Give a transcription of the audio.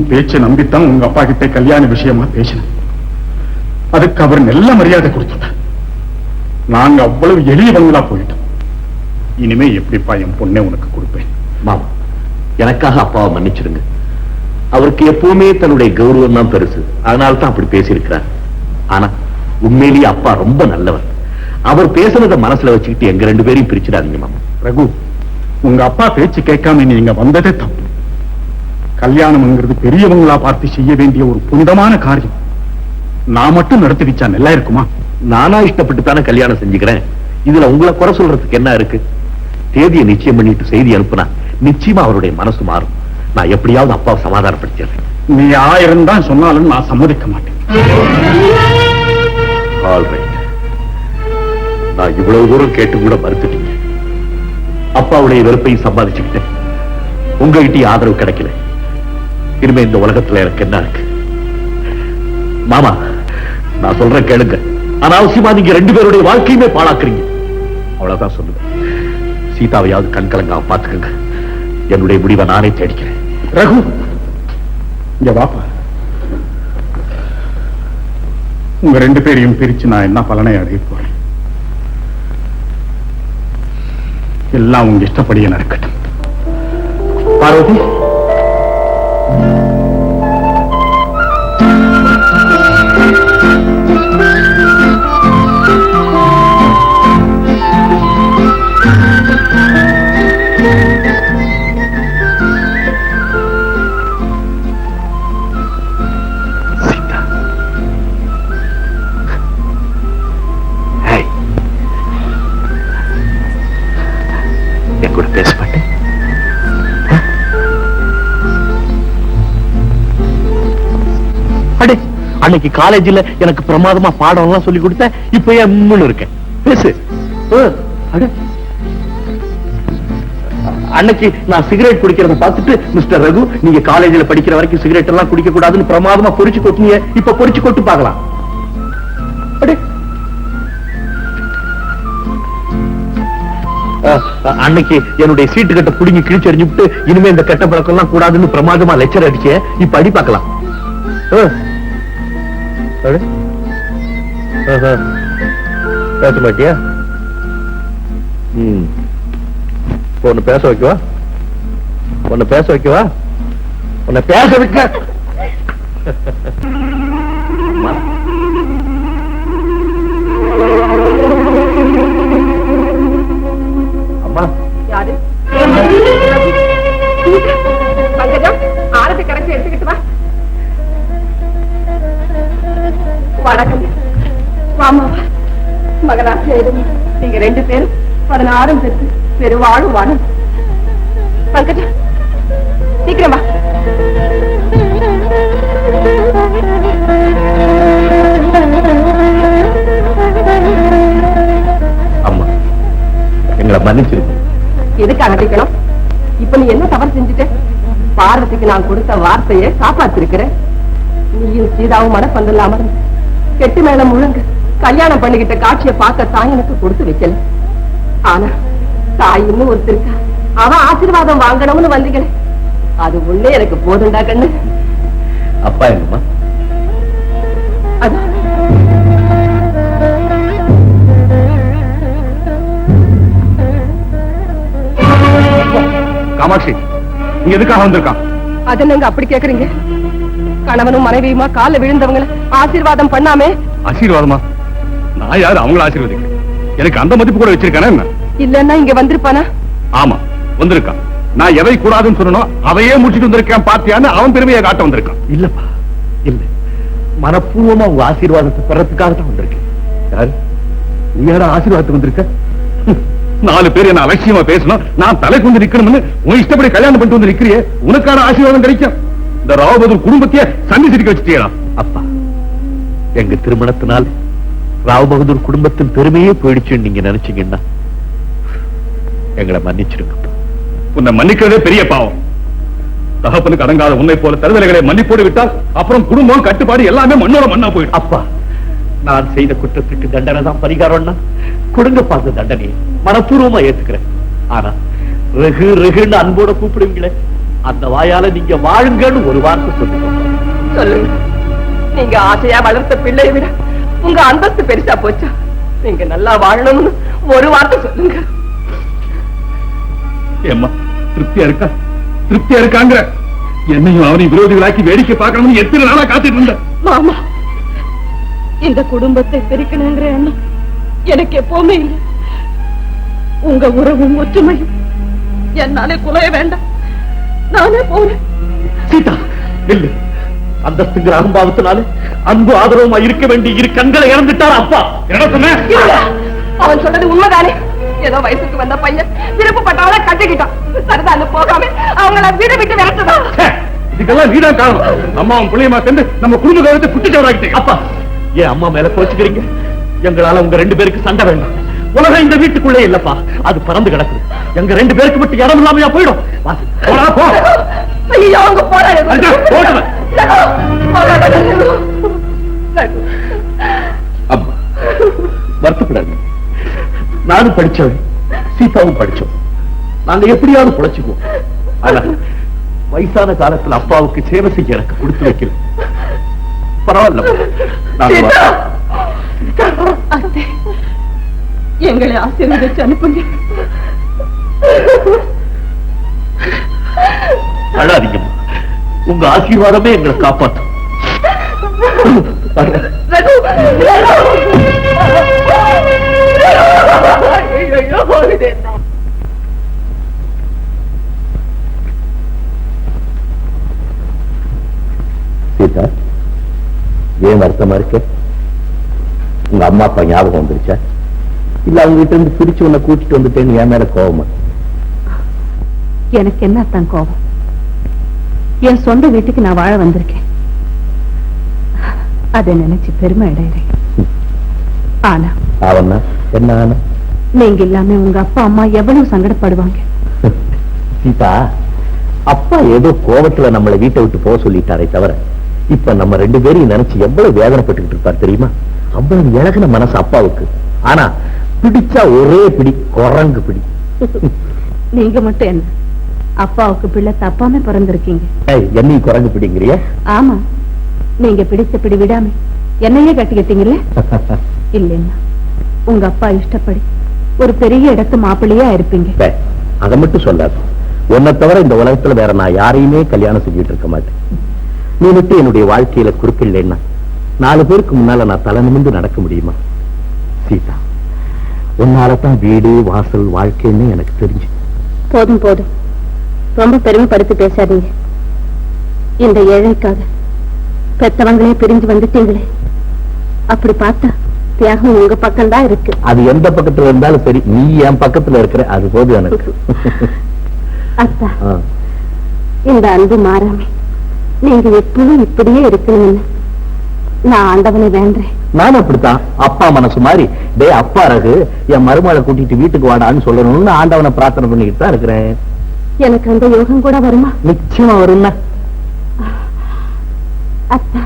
உன் பேச்சை நம்பித்தான் உங்க அப்பா கிட்ட கல்யாண விஷயமா பேசினேன். அதுக்கு அவர் நல்ல மரியாதை கொடுத்துட்டார். நாங்க அவ்வளவு எளியவங்களா போயிட்டோம். இனிமே எப்படிப்பா என் பொண்ணை உனக்கு கொடுப்பேன்? மாமா எனக்காக அப்பாவை மன்னிச்சிடுங்க. அவருக்கு எப்பவுமே தன்னுடைய கௌரவம் தான் பெருசு. அதனால தான் அப்படி பேசியிருக்கிறார். ஆனா உண்மையிலேயே அப்பா ரொம்ப நல்லவர். அவர் பேசுனதை மனசுல வச்சுக்கிட்டு எங்க ரெண்டு பேரையும் பிரிச்சிடாதீங்க மாமா. ரகு உங்க அப்பா பேச்சு கேட்காம நீங்க வந்ததே தப்பு. கல்யாணம்ங்கிறது பெரியவங்களா பார்த்து செய்ய வேண்டிய ஒரு புனிதமான காரியம். நான் மட்டும் நடத்தி வச்சா நல்லா இருக்குமா? நானா இஷ்டப்பட்டு தானே கல்யாணம் செஞ்சுக்கிறேன். இதுல உங்களை குறை சொல்றதுக்கு என்ன இருக்கு? தேதியை நிச்சயம் பண்ணிட்டு செய்தி அனுப்புனா நிச்சயமா அவருடைய மனசு மாறும். நான் எப்படியாவது அப்பாவை சமாதானப்படுத்திடுறேன். நீ ஆயிரம் தான் சொன்னாலும் நான் சம்மதிக்க மாட்டேன். நான் இவ்வளவு தூரம் கேட்டு கூட மறுத்துட்டீங்க. அப்பாவுடைய வெறுப்பை சம்பாதிச்சுக்கிட்டேன் உங்ககிட்டயும் ஆதரவு கிடைக்கல. இனிமே இந்த உலகத்துல எனக்கு என்ன இருக்கு? மாமா நான் சொல்றேன் கேளுங்க. அனாவசியமா நீங்க ரெண்டு பேருடைய வாழ்க்கையுமே பாழாக்குறீங்க. அவ்வளவுதான் சொல்லுவேன். சீதாவையாவது கண் கலங்காம பாத்துக்கங்க என்னுடைய முடிவை நானே தேடிக்கிறேன். ரகு! இங்க வாப்பா. உங்க ரெண்டு பேரையும் பிரிச்சு நான் என்ன பலனை அடைய போறேன்? எல்லாம் உங்க இஷ்டப்படியே நடக்கட்டும். பார்வதி! அன்னைக்கு காலேஜ்ல எனக்கு பிரமாதமா பாடம் எல்லாம் சொல்லி கொடுத்த இப்ப ஏன் உம்முன்னு இருக்கேன் பேசு. அன்னைக்கு நான் சிகரெட் குடிக்கிறத பார்த்துட்டு மிஸ்டர் ரகு நீங்க காலேஜ்ல படிக்கிற வரைக்கும் சிகரெட் எல்லாம் குடிக்க கூடாதுன்னு பிரமாதமா பொறிச்சு கொட்டுனீங்க. இப்ப பொறிச்சு கொட்டு பார்க்கலாம். அன்னைக்கு என்னுடைய சீட்டு கட்ட புடுங்கி கிழிச்செறிஞ்சுட்டு இனிமே இந்த கெட்ட பழக்கம் எல்லாம் கூடாதுன்னு பிரமாதமா லெக்சர் அடிச்சேன். இப்ப அடி பார்க்கலாம். அஹ். அடே. ஆஹா. பேச மாட்டியா ம் உன்னை பேச வைக்கவா உன்னை பேச வைக்கவா உன்னை பேச வைக்க அம்மா யாரு வணக்கம். மகராசி எழுதும் நீங்க ரெண்டு பேரும் பதினாறும் பெற்று பெருவாழும் வாழும். பங்கஜம் சீக்கிரம் அம்மா எங்களை எதுக்கு இப்ப நீ என்ன தவறு செஞ்சுட்ட? பார்வதிக்கு நான் கொடுத்த வார்த்தையை காப்பாத்திருக்கிற நீயும் சீதாவும் மனப்பந்தல் அமர்ந்து கெட்டு மேல முழுங்க. கல்யாணம் பண்ணிக்கிட்ட காட்சியை பார்க்க தாய் எனக்கு கொடுத்து வைக்கல. ஆனா தாய் இன்னும் ஒருத்தருக்கா? அவன் ஆசீர்வாதம் வாங்கணும்னு வந்தீங்களே அது உள்ளே எனக்கு போதுண்டா கண்ணு. அப்பா எங்கம்மா? அது காமாட்சி நீ எதுக்காக வந்திருக்கான்? அதை நீங்க அப்படி கேக்குறீங்க? கணவனும் மனைவியுமா கால விழுந்தவங்கள ஆசீர்வாதம் பண்ணாமே? ஆசீர்வாதமா? நான் யாரு? அவங்கள ஆசீர்வதிக்க. எனக்கு அந்த மதிப்பு கூட வச்சிருக்கானே என்ன? இல்லன்னா இங்க வந்திருப்பானா? ஆமா வந்திருக்கான். நான் எதை கூடாதுன்னு சொல்லணும் அதையே முடிச்சிட்டு வந்திருக்கேன் பாத்தியான்னு அவன் பெருமையை காட்ட வந்திருக்கான். இல்லப்பா இல்ல. மனப்பூர்வமா உங்க ஆசீர்வாதத்தை பெறத்துக்காக தான் வந்திருக்கேன். யாரு? நீ யாரா ஆசீர்வாதத்துக்கு வந்திருக்க? நாலு பேர் என்ன அலட்சியமா பேசணும்? நான் தலை கொண்டு நிக்கணும்னு உன் இஷ்டப்படி கல்யாணம் பண்ணிட்டு வந்து நிக்கிறியே. உனக்கான ஆசீர்வாதம் கிடைக்கும். இந்த ராவபதூர் குடும்பத்தையே சந்தி சிரிக்க வச்சுட்டியா அப்பா எங்க திருமணத்தினால் ராவ் பகதூர் குடும்பத்தின் பெருமையே போயிடுச்சுன்னு நீங்க நினைச்சீங்கன்னா எங்களை மன்னிச்சிருங்கப்பா. உன்னை மன்னிக்கிறதே பெரிய பாவம். தகப்பனுக்கு அடங்காத உன்னை போல தருதலைகளை மன்னிப்போடு விட்டால் அப்புறம் குடும்பம் கட்டுப்பாடு எல்லாமே மண்ணோட மண்ணா போயிடும். அப்பா நான் செய்த குற்றத்துக்கு தண்டனை தான் பரிகாரம்னா கொடுங்க பார்த்த தண்டனையை. மனப்பூர்வமா ஏத்துக்கிறேன். ஆனா ரெகு ரெகுன்னு அன்போட கூப்பிடுவீங்களே. அந்த வாயால நீங்க வாழுங்கன்னு ஒரு வார்த்தை சொல்லுங்க. சொல்லுங்க. நீங்க ஆசையா வளர்த்த பிள்ளையை விட உங்க அந்தஸ்து பெருசா போச்சா? நீங்க நல்லா வாழணும்னு ஒரு வார்த்தை சொல்லுங்க. ஏம்மா திருப்தியா இருக்கா? திருப்தியா இருக்காங்கிற. என்னையும் அவனையும் விரோதிகளாக்கி வேடிக்கை பார்க்கணும்னு எத்தனை நாளா காத்துட்டு இருந்த? மாமா இந்த குடும்பத்தை பிரிக்கணுங்கிற எண்ணம் எனக்கு எப்பவுமே இல்லை. உங்க உறவும் ஒற்றுமையும் என்னாலே குலைய வேண்டாம். நானே போறேன். சீதா இல்ல அந்தஸ்துங்கிற அகம்பாவத்தினால அன்பு ஆதரவுமா இருக்க வேண்டிய இரு கண்களை இறந்துட்டார் அப்பா. என்ன சொன்ன? அவன் சொன்னது உண்மைதானே? ஏதோ வயசுக்கு வந்த பையன் விருப்பப்பட்டவளை கட்டிக்கிட்டான். சரிதான்னு போகாம அவங்கள வீடு விட்டு விரட்டுதான் ச்சே, இதுக்கெல்லாம் நீதான் காரணம். அம்மாவும் பிள்ளையமா சேர்ந்து நம்ம குடும்ப கௌரவத்தை குட்டிச்சவராக்கிட்டே அப்பா ஏன் அம்மா மேல கோச்சுக்கிறீங்க? எங்களால உங்க ரெண்டு பேருக்கு சண்டை வேண்டாம். உலகம் இந்த வீட்டுக்குள்ளே இல்லப்பா. அது பறந்து கிடக்குது. எங்க ரெண்டு பேருக்கு மட்டும் இடம் இல்லாமையா போயிடும். அம்மா வருத்தப்படாது நானும் படிச்சவன் சீதாவும் படிச்சோம் நாங்க எப்படியாவது பொழைச்சுக்குவோம். ஆனா வயசான காலத்துல அப்பாவுக்கு சேவை செய்ய எனக்கு கொடுத்து வைக்கல. பரவாயில்ல நாங்க சீதா! வரோம். அத்தை, எங்களை ஆசீர்வதிச்சு அனுப்புங்க அழாதீங்கம்மா. உங்க ஆசீர்வாதமே எங்களை காப்பாற்றும்? சீதா ஏன் வருத்தமா இருக்க? உங்க அம்மா அப்பா ஞாபகம் வந்துருச்சா? இல்ல அவங்க கிட்ட இருந்து பிரிச்சு உன்னை கூட்டிட்டு வந்துட்டேன்னு என் மேல கோவமா? எனக்கு என்ன அத்தான் கோபம் என் சொந்த வீட்டுக்கு நான் வாழ வந்திருக்கேன். அதை நினைச்சு பெருமை ஆனா என்ன ஆனா? நீங்க இல்லாம உங்க அப்பா அம்மா எவ்வளவு சங்கடப்படுவாங்க? சீதா அப்பா ஏதோ கோவத்துல நம்மளை வீட்டை விட்டு போக சொல்லிட்டாரே தவிர இப்ப நம்ம ரெண்டு பேரையும் நினைச்சு எவ்வளவு வேதனைப்பட்டுக்கிட்டு இருப்பார் தெரியுமா? அவ்வளவு இழகுன மனசு அப்பாவுக்கு. ஆனா பிடிச்சா ஒரே பிடி குரங்கு பிடி. நீங்க மட்டும் என்ன? அப்பாவுக்கு பிள்ளை தப்பாம பிறந்திருக்கீங்க. என்னையும் குரங்கு பிடிங்கிறிய? ஆமா. நீங்க பிடிச்ச பிடி விடாம என்னையே கட்டிக்கிட்டீங்கல்ல? இல்லைன்னா உங்க அப்பா இஷ்டப்படி ஒரு பெரிய இடத்து மாப்பிள்ளையா இருப்பீங்க. அதை மட்டும் சொல்லாது. உன்னை தவிர இந்த உலகத்துல வேற நான் யாரையுமே கல்யாணம் செஞ்சுட்டு இருக்க மாட்டேன். நீ மட்டும் என்னுடைய வாழ்க்கையில குறுக்கில்லைன்னா நாலு பேருக்கு முன்னால நான் தலை நிமிர்ந்து நடக்க முடியுமா? சீதா உன்னாலதான் வீடு வாசல் வாழ்க்கைன்னு எனக்கு தெரிஞ்சு. போதும் போதும். ரொம்ப பெருமைப்படுத்தி பேசாதீங்க. இந்த ஏழைக்காக பெத்தவங்களே பிரிஞ்சு வந்துட்டீங்களே. அப்படி பார்த்தா தியாகம் உங்க பக்கம்தான் இருக்கு. அது எந்த பக்கத்துல இருந்தாலும் சரி நீ என் பக்கத்துல இருக்கிற அது போதும் எனக்கு. அத்தா. இந்த அன்பு மாறாம நீங்க எப்பவும் இப்படியே இருக்கணும்னு நான் ஆண்டவனை வேண்டேன் நானும் அப்படித்தான். அப்பா மனசு மாதிரி டேய் அப்பா ரகு என் மருமகளை கூட்டிட்டு வீட்டுக்கு வாடான்னு சொல்லணும்னு ஆண்டவனை பிரார்த்தனை பண்ணிக்கிட்டு தான் இருக்கிறேன். எனக்கு அந்த யோகம் கூட வருமா? நிச்சயமா வரும்னா அத்தா.